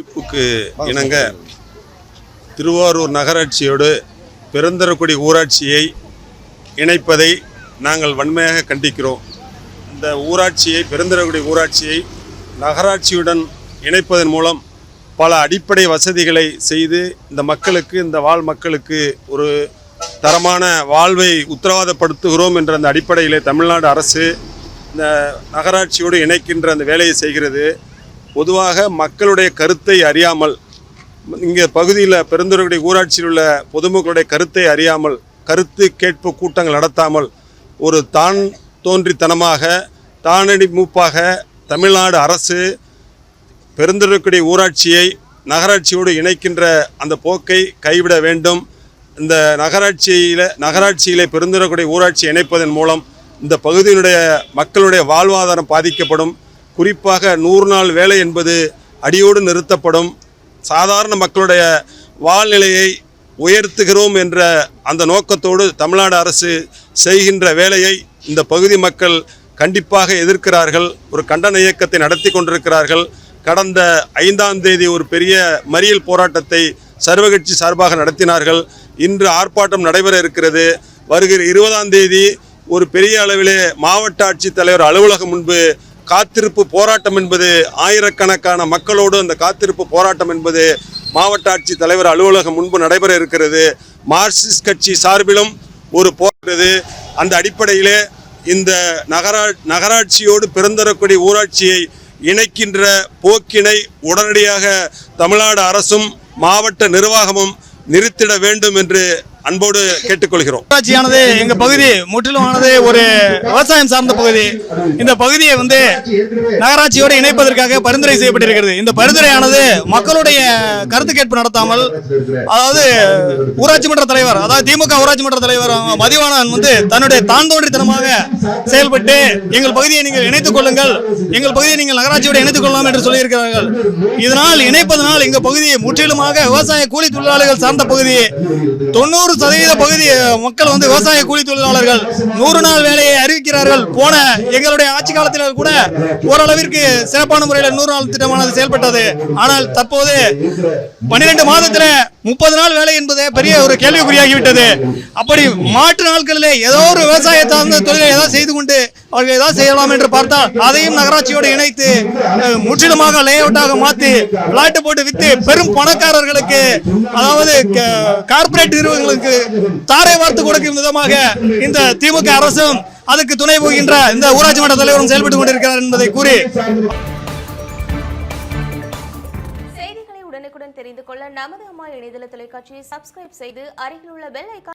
அறிவிப்புக்கு இணங்க திருவாரூர் நகராட்சியோடு பெருந்தரக்குடி ஊராட்சியை இணைப்பதை நாங்கள் வன்மையாக கண்டிக்கிறோம். இந்த ஊராட்சியை பெருந்தரக்குடி ஊராட்சியை நகராட்சியுடன் இணைப்பதன் மூலம் பல அடிப்படை வசதிகளை செய்து இந்த மக்களுக்கு இந்த வாழ் மக்களுக்கு ஒரு தரமான வாழ்வை உத்தரவாதப்படுத்துகிறோம் என்ற அந்த அடிப்படையிலே தமிழ்நாடு அரசு இந்த நகராட்சியோடு இணைக்கின்ற அந்த வேலையை செய்கிறது. பொதுவாக மக்களுடைய கருத்தை அறியாமல் இங்கே பகுதியில் பெருந்துறைக்குடி ஊராட்சியில் உள்ள பொதுமக்களுடைய கருத்தை அறியாமல் கருத்து கேட்பு கூட்டங்கள் நடத்தாமல் ஒரு தான் தோன்றித்தனமாக தானடி மூப்பாக தமிழ்நாடு அரசு பெருந்துறைக்குடி ஊராட்சியை நகராட்சியோடு இணைக்கின்ற அந்த போக்கை கைவிட வேண்டும். இந்த நகராட்சியில் நகராட்சியிலே பெருந்துறைக்குடி ஊராட்சி இணைப்பதன் மூலம் இந்த பகுதியினுடைய மக்களுடைய வாழ்வாதாரம் பாதிக்கப்படும். குறிப்பாக நூறு நாள் வேலை என்பது அடியோடு நிறுத்தப்படும். சாதாரண மக்களுடைய வாழ்நிலையை உயர்த்துகிறோம் என்ற அந்த நோக்கத்தோடு தமிழ்நாடு அரசு செய்கின்ற வேலையை இந்த பகுதி மக்கள் கண்டிப்பாக எதிர்க்கிறார்கள். ஒரு கண்டன இயக்கத்தை நடத்தி கொண்டிருக்கிறார்கள். கடந்த ஐந்தாம் தேதி ஒரு பெரிய மறியல் போராட்டத்தை சர்வகட்சி சார்பாக நடத்தினார்கள். இன்று ஆர்ப்பாட்டம் நடைபெற இருக்கிறது. வருகிற இருபதாம் தேதி ஒரு பெரிய அளவிலே மாவட்ட ஆட்சித்தலைவர் அலுவலகம் முன்பு காத்திருப்பு போராட்டம் என்பது ஆயிரக்கணக்கான மக்களோடு அந்த காத்திருப்பு போராட்டம் என்பது மாவட்ட ஆட்சி தலைவர் அலுவலகம் முன்பு நடைபெற இருக்கிறது. மார்க்சிஸ்ட் கட்சி சார்பிலும் ஒரு போராடுறது அந்த அடிப்படையிலே இந்த நகரா நகராட்சியோடு பிறந்தரக்கூடிய ஊராட்சியை இணைக்கின்ற போக்கினை உடனடியாக தமிழ்நாடு அரசும் மாவட்ட நிர்வாகமும் நிறுத்திட வேண்டும் என்று அன்போடு கேட்டுக்கொள்கிறோம். ஊராட்சியானது எங்க பகுதி முற்றிலுமானது ஒரு விவசாயம் சார்ந்த பகுதி. இந்த பகுதியை வந்து நகராட்சியோடு இணைப்பதற்காக பரிந்துரை செய்யப்பட்டிருக்கிறது. இந்த பரிந்துரையானது மக்களுடைய கருத்து கேட்பு நடத்தாமல் அதாவது ஊராட்சி மன்ற தலைவர் அதாவது திமுக ஊராட்சி மன்ற தலைவர் மதிவாணன் வந்து தன்னுடைய தான் தோன்றித்தனமாக செயல்பட்டு எங்கள் பகுதியை நீங்கள் இணைத்துக் கொள்ளுங்கள் எங்கள் பகுதியை நீங்கள் நகராட்சியோடு இணைத்துக் கொள்ளலாம் என்று சொல்லியிருக்கிறார்கள். இதனால் இணைப்பதனால் எங்கள் பகுதியை முற்றிலுமாக விவசாய கூலி தொழிலாளர்கள் சார்ந்த பகுதியை தொண்ணூறு சதவீத பகுதி மக்கள் வந்து விவசாய கூலி தொழிலாளர்கள் நூறு நாள் வேலையை அறிவிக்கிறார்கள். போன எங்களுடைய ஆட்சி காலத்தில் கூட ஓரளவிற்கு சிறப்பான முறையில் நூறு நாள் திட்டமானது செயல்பட்டது. ஆனால் தற்போது பன்னிரெண்டு மாதத்தில் முப்பது நாள் வேலை என்பது பெரிய ஒரு கேள்விக்குறியாகிவிட்டது. அப்படி மாற்று நாட்களிலே ஏதோ ஒரு விவசாய சார்ந்த தொழிலை ஏதாவது செய்து கொண்டு அவர்கள் ஏதாவது செய்யலாம் என்று பார்த்தால் அதையும் நகராட்சியோடு இணைத்து முற்றிலுமாக லே அவுட்டாக மாற்றி விளையாட்டு போட்டு வித்து பெரும் பணக்காரர்களுக்கு அதாவது கார்பரேட் நிறுவனங்களுக்கு தாரை வார்த்து கொடுக்கும் விதமாக இந்த திமுக அரசும் அதுக்கு துணை போகின்ற இந்த ஊராட்சி மன்ற தலைவரும் செயல்பட்டுக் கொண்டிருக்கிறார் என்பதை கூறி. செய்திகளை உடனுக்குடன் தெரிந்து கொள்ள நமது அம்மா இணையதள தொலைக்காட்சியை சப்ஸ்கிரைப் செய்து அருகில் உள்ள பெல் ஐக்கான்